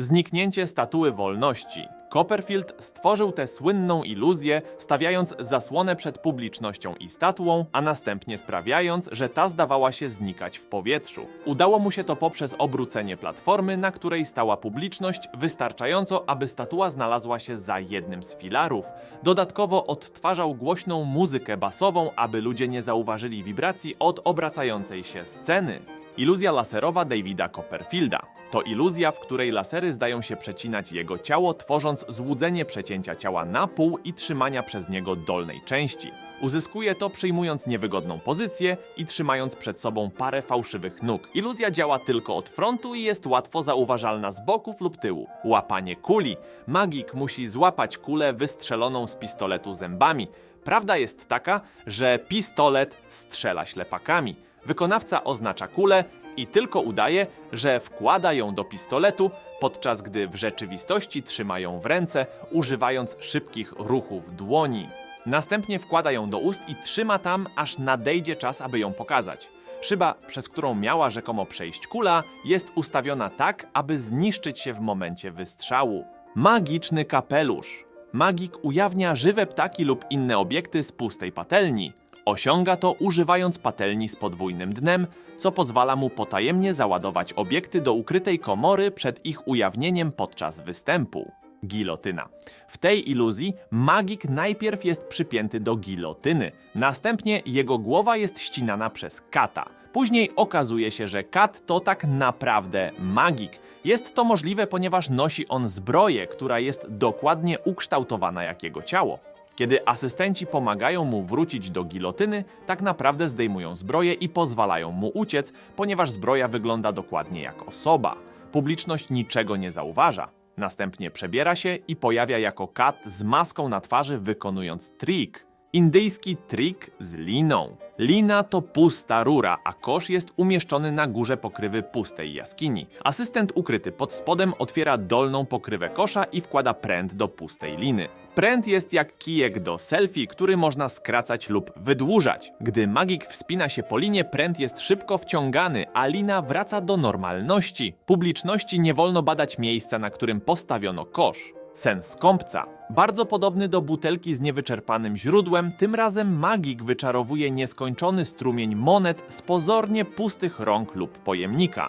Zniknięcie statuły wolności. Copperfield stworzył tę słynną iluzję, stawiając zasłonę przed publicznością i statuą, a następnie sprawiając, że ta zdawała się znikać w powietrzu. Udało mu się to poprzez obrócenie platformy, na której stała publiczność, wystarczająco, aby statua znalazła się za jednym z filarów. Dodatkowo odtwarzał głośną muzykę basową, aby ludzie nie zauważyli wibracji od obracającej się sceny. Iluzja laserowa Davida Copperfielda. To iluzja, w której lasery zdają się przecinać jego ciało, tworząc złudzenie przecięcia ciała na pół i trzymania przez niego dolnej części. Uzyskuje to przyjmując niewygodną pozycję i trzymając przed sobą parę fałszywych nóg. Iluzja działa tylko od frontu i jest łatwo zauważalna z boków lub tyłu. Łapanie kuli. Magik musi złapać kulę wystrzeloną z pistoletu zębami. Prawda jest taka, że pistolet strzela ślepakami. Wykonawca oznacza kulę i tylko udaje, że wkłada ją do pistoletu, podczas gdy w rzeczywistości trzyma ją w ręce, używając szybkich ruchów dłoni. Następnie wkłada ją do ust i trzyma tam, aż nadejdzie czas, aby ją pokazać. Szyba, przez którą miała rzekomo przejść kula, jest ustawiona tak, aby zniszczyć się w momencie wystrzału. Magiczny kapelusz. Magik ujawnia żywe ptaki lub inne obiekty z pustej patelni. Osiąga to używając patelni z podwójnym dnem, co pozwala mu potajemnie załadować obiekty do ukrytej komory przed ich ujawnieniem podczas występu. Gilotyna. W tej iluzji magik najpierw jest przypięty do gilotyny, następnie jego głowa jest ścinana przez kata. Później okazuje się, że kat to tak naprawdę magik. Jest to możliwe, ponieważ nosi on zbroję, która jest dokładnie ukształtowana jak jego ciało. Kiedy asystenci pomagają mu wrócić do gilotyny, tak naprawdę zdejmują zbroję i pozwalają mu uciec, ponieważ zbroja wygląda dokładnie jak osoba. Publiczność niczego nie zauważa. Następnie przebiera się i pojawia jako kat z maską na twarzy, wykonując trik. Indyjski trik z liną. Lina to pusta rura, a kosz jest umieszczony na górze pokrywy pustej jaskini. Asystent ukryty pod spodem otwiera dolną pokrywę kosza i wkłada pręt do pustej liny. Pręt jest jak kijek do selfie, który można skracać lub wydłużać. Gdy magik wspina się po linie, pręt jest szybko wciągany, a lina wraca do normalności. Publiczności nie wolno badać miejsca, na którym postawiono kosz. Sen skąpca. Bardzo podobny do butelki z niewyczerpanym źródłem, tym razem magik wyczarowuje nieskończony strumień monet z pozornie pustych rąk lub pojemnika.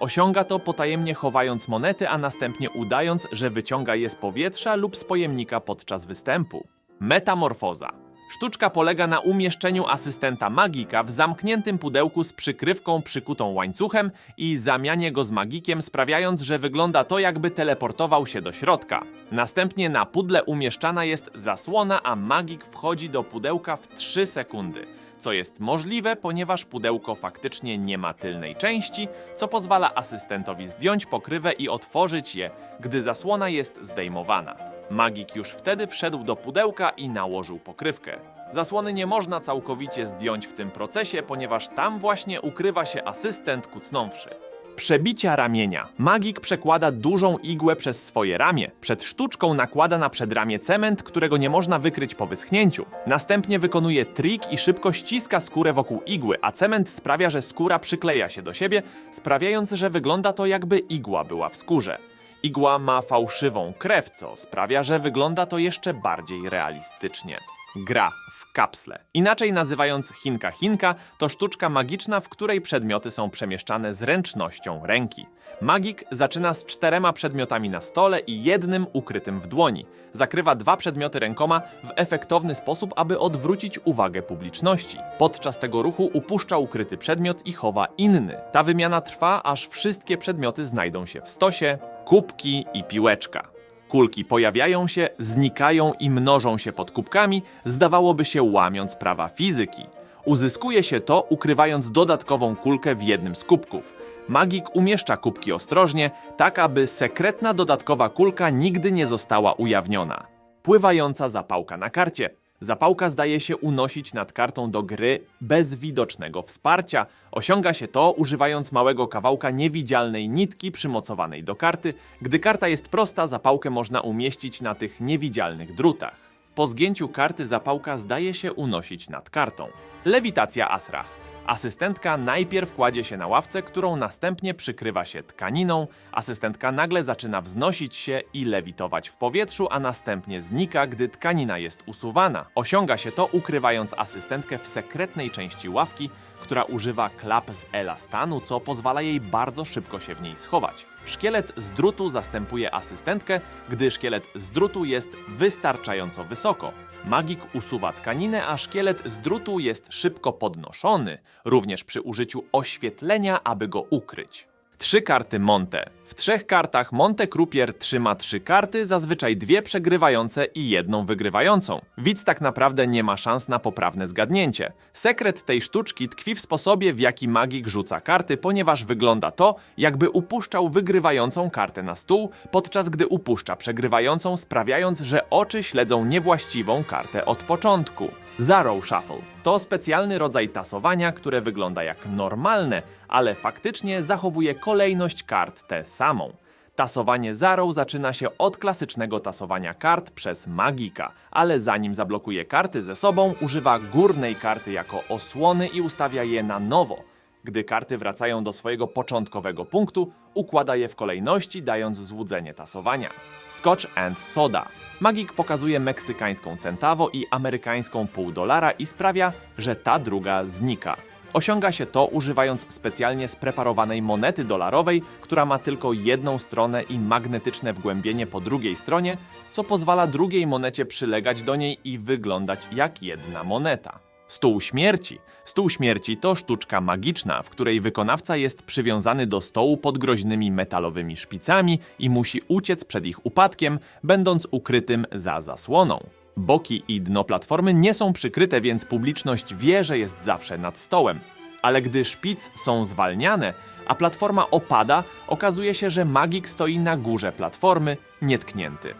Osiąga to potajemnie chowając monety, a następnie udając, że wyciąga je z powietrza lub z pojemnika podczas występu. Metamorfoza. Sztuczka polega na umieszczeniu asystenta magika w zamkniętym pudełku z przykrywką przykutą łańcuchem i zamianie go z magikiem, sprawiając, że wygląda to, jakby teleportował się do środka. Następnie na pudle umieszczana jest zasłona, a magik wchodzi do pudełka w 3 sekundy co jest możliwe, ponieważ pudełko faktycznie nie ma tylnej części, co pozwala asystentowi zdjąć pokrywę i otworzyć je, gdy zasłona jest zdejmowana. Magik już wtedy wszedł do pudełka i nałożył pokrywkę. Zasłony nie można całkowicie zdjąć w tym procesie, ponieważ tam właśnie ukrywa się asystent kucnąwszy. Przebicia ramienia. Magik przekłada dużą igłę przez swoje ramię. Przed sztuczką nakłada na przedramię cement, którego nie można wykryć po wyschnięciu. Następnie wykonuje trik i szybko ściska skórę wokół igły, a cement sprawia, że skóra przykleja się do siebie, sprawiając, że wygląda to jakby igła była w skórze. Igła ma fałszywą krew, co sprawia, że wygląda to jeszcze bardziej realistycznie. Gra w kapsle. Inaczej nazywając Chinka Chinka, to sztuczka magiczna, w której przedmioty są przemieszczane z ręcznością ręki. Magik zaczyna z czterema przedmiotami na stole i jednym ukrytym w dłoni. Zakrywa dwa przedmioty rękoma w efektowny sposób, aby odwrócić uwagę publiczności. Podczas tego ruchu upuszcza ukryty przedmiot i chowa inny. Ta wymiana trwa, aż wszystkie przedmioty znajdą się w stosie, kubki i piłeczka. Kulki pojawiają się, znikają i mnożą się pod kubkami, zdawałoby się łamiąc prawa fizyki. Uzyskuje się to, ukrywając dodatkową kulkę w jednym z kubków. Magik umieszcza kubki ostrożnie, tak aby sekretna dodatkowa kulka nigdy nie została ujawniona. Pływająca zapałka na karcie. Zapałka zdaje się unosić nad kartą do gry bez widocznego wsparcia. Osiąga się to używając małego kawałka niewidzialnej nitki przymocowanej do karty. Gdy karta jest prosta, zapałkę można umieścić na tych niewidzialnych drutach. Po zgięciu karty zapałka zdaje się unosić nad kartą. Lewitacja Asra. Asystentka najpierw kładzie się na ławce, którą następnie przykrywa się tkaniną. Asystentka nagle zaczyna wznosić się i lewitować w powietrzu, a następnie znika, gdy tkanina jest usuwana. Osiąga się to ukrywając asystentkę w sekretnej części ławki, która używa klap z elastanu, co pozwala jej bardzo szybko się w niej schować. Szkielet z drutu zastępuje asystentkę, gdy szkielet z drutu jest wystarczająco wysoko. Magik usuwa tkaninę, a szkielet z drutu jest szybko podnoszony, również przy użyciu oświetlenia, aby go ukryć. Trzy karty Monte. W trzech kartach Monte Croupier trzyma trzy karty, zazwyczaj dwie przegrywające i jedną wygrywającą. Widz tak naprawdę nie ma szans na poprawne zgadnięcie. Sekret tej sztuczki tkwi w sposobie, w jaki magik rzuca karty, ponieważ wygląda to, jakby upuszczał wygrywającą kartę na stół, podczas gdy upuszcza przegrywającą, sprawiając, że oczy śledzą niewłaściwą kartę od początku. Zarrow Shuffle to specjalny rodzaj tasowania, które wygląda jak normalne, ale faktycznie zachowuje kolejność kart tę samą. Tasowanie Zarrow zaczyna się od klasycznego tasowania kart przez magika, ale zanim zablokuje karty ze sobą, używa górnej karty jako osłony i ustawia je na nowo. Gdy karty wracają do swojego początkowego punktu, układa je w kolejności, dając złudzenie tasowania. Scotch and Soda. Magik pokazuje meksykańską centawo i amerykańską pół dolara i sprawia, że ta druga znika. Osiąga się to używając specjalnie spreparowanej monety dolarowej, która ma tylko jedną stronę i magnetyczne wgłębienie po drugiej stronie, co pozwala drugiej monecie przylegać do niej i wyglądać jak jedna moneta. Stół śmierci. Stół śmierci to sztuczka magiczna, w której wykonawca jest przywiązany do stołu pod groźnymi metalowymi szpicami i musi uciec przed ich upadkiem, będąc ukrytym za zasłoną. Boki i dno platformy nie są przykryte, więc publiczność wie, że jest zawsze nad stołem. Ale gdy szpic są zwalniane, a platforma opada, okazuje się, że magik stoi na górze platformy, nietknięty.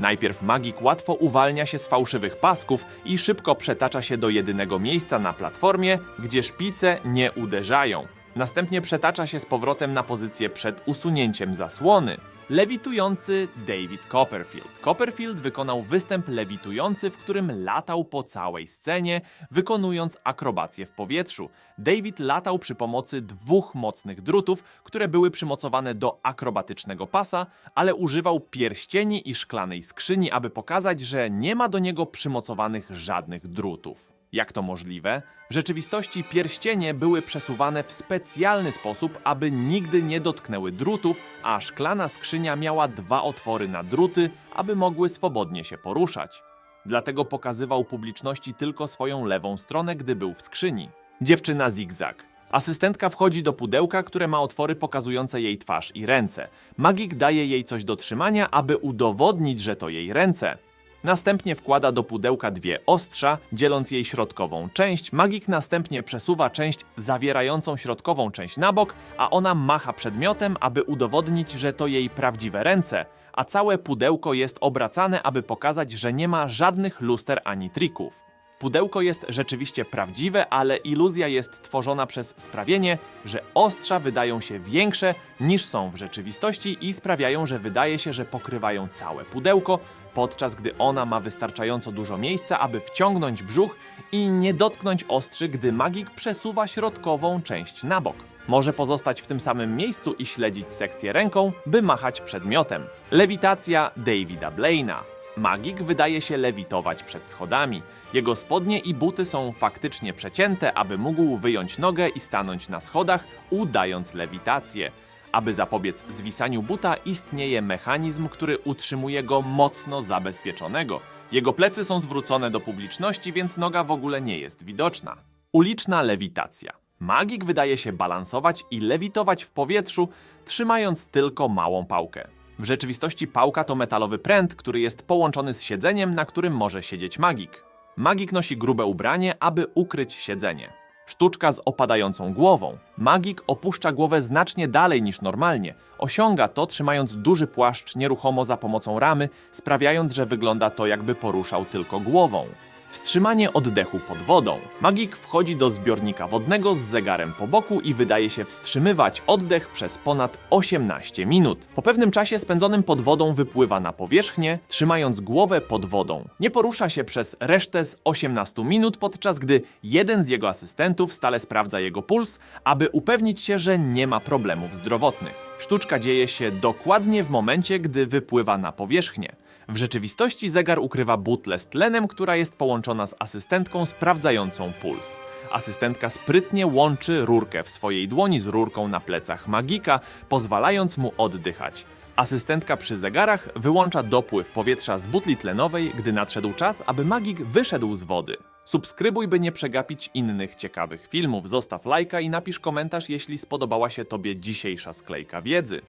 Najpierw magik łatwo uwalnia się z fałszywych pasków i szybko przetacza się do jedynego miejsca na platformie, gdzie szpice nie uderzają. Następnie przetacza się z powrotem na pozycję przed usunięciem zasłony. Lewitujący David Copperfield. Copperfield wykonał występ lewitujący, w którym latał po całej scenie, wykonując akrobację w powietrzu. David latał przy pomocy dwóch mocnych drutów, które były przymocowane do akrobatycznego pasa, ale używał pierścieni i szklanej skrzyni, aby pokazać, że nie ma do niego przymocowanych żadnych drutów. Jak to możliwe? W rzeczywistości pierścienie były przesuwane w specjalny sposób, aby nigdy nie dotknęły drutów, a szklana skrzynia miała dwa otwory na druty, aby mogły swobodnie się poruszać. Dlatego pokazywał publiczności tylko swoją lewą stronę, gdy był w skrzyni. Dziewczyna zigzag. Asystentka wchodzi do pudełka, które ma otwory pokazujące jej twarz i ręce. Magik daje jej coś do trzymania, aby udowodnić, że to jej ręce. Następnie wkłada do pudełka dwie ostrza, dzieląc jej środkową część. Magik następnie przesuwa część zawierającą środkową część na bok, a ona macha przedmiotem, aby udowodnić, że to jej prawdziwe ręce, a całe pudełko jest obracane, aby pokazać, że nie ma żadnych luster ani trików. Pudełko jest rzeczywiście prawdziwe, ale iluzja jest tworzona przez sprawienie, że ostrza wydają się większe niż są w rzeczywistości i sprawiają, że wydaje się, że pokrywają całe pudełko, podczas gdy ona ma wystarczająco dużo miejsca, aby wciągnąć brzuch i nie dotknąć ostrzy, gdy magik przesuwa środkową część na bok. Może pozostać w tym samym miejscu i śledzić sekcję ręką, by machać przedmiotem. Lewitacja Davida Blaina. Magik wydaje się lewitować przed schodami. Jego spodnie i buty są faktycznie przecięte, aby mógł wyjąć nogę i stanąć na schodach, udając lewitację. Aby zapobiec zwisaniu buta, istnieje mechanizm, który utrzymuje go mocno zabezpieczonego. Jego plecy są zwrócone do publiczności, więc noga w ogóle nie jest widoczna. Uliczna lewitacja. Magik wydaje się balansować i lewitować w powietrzu, trzymając tylko małą pałkę. W rzeczywistości pałka to metalowy pręt, który jest połączony z siedzeniem, na którym może siedzieć magik. Magik nosi grube ubranie, aby ukryć siedzenie. Sztuczka z opadającą głową. Magik opuszcza głowę znacznie dalej niż normalnie. Osiąga to trzymając duży płaszcz nieruchomo za pomocą ramy, sprawiając, że wygląda to jakby poruszał tylko głową. Wstrzymanie oddechu pod wodą. Magik wchodzi do zbiornika wodnego z zegarem po boku i wydaje się wstrzymywać oddech przez ponad 18 minut. Po pewnym czasie spędzonym pod wodą wypływa na powierzchnię, trzymając głowę pod wodą. Nie porusza się przez resztę z 18 minut, podczas gdy jeden z jego asystentów stale sprawdza jego puls, aby upewnić się, że nie ma problemów zdrowotnych. Sztuczka dzieje się dokładnie w momencie, gdy wypływa na powierzchnię. W rzeczywistości zegar ukrywa butlę z tlenem, która jest połączona z asystentką sprawdzającą puls. Asystentka sprytnie łączy rurkę w swojej dłoni z rurką na plecach magika, pozwalając mu oddychać. Asystentka przy zegarach wyłącza dopływ powietrza z butli tlenowej, gdy nadszedł czas, aby magik wyszedł z wody. Subskrybuj, by nie przegapić innych ciekawych filmów. Zostaw lajka i napisz komentarz, jeśli spodobała się Tobie dzisiejsza sklejka wiedzy.